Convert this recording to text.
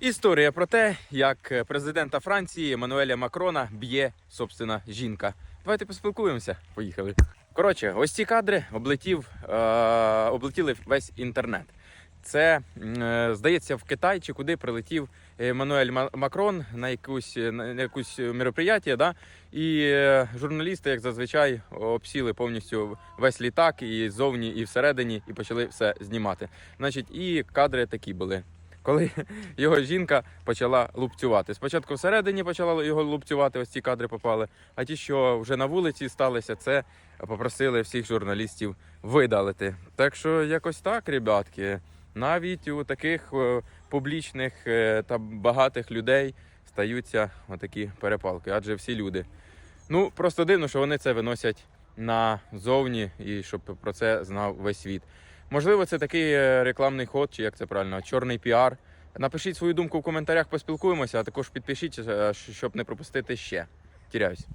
Історія про те, як президента Франції Еммануеля Макрона б'є собственно жінка. Давайте поспілкуємося. Поїхали. Коротше, ось ці кадри облетів, е, облетіли весь інтернет. Це е, здається в Китай чи куди прилетів Еммануель Макрон на якусь на якусь мероприятие, да? і е, журналісти, як зазвичай, обсіли повністю весь літак і ззовні, і всередині, і почали все знімати. Значить, і кадри такі були. Коли його жінка почала лупцювати. Спочатку всередині почала його лупцювати, ось ці кадри попали. А ті, що вже на вулиці сталися, це попросили всіх журналістів видалити. Так що якось так, ребятки, навіть у таких е, публічних е, та багатих людей стаються отакі перепалки, адже всі люди. Ну просто дивно, що вони це виносять назовні і щоб про це знав весь світ. Можливо, це такий е, рекламний ход, чи як це правильно, чорний піар. Напишіть свою думку в коментарях, поспілкуємося, а також підпишіть, е, щоб не пропустити ще. Тіряюсь.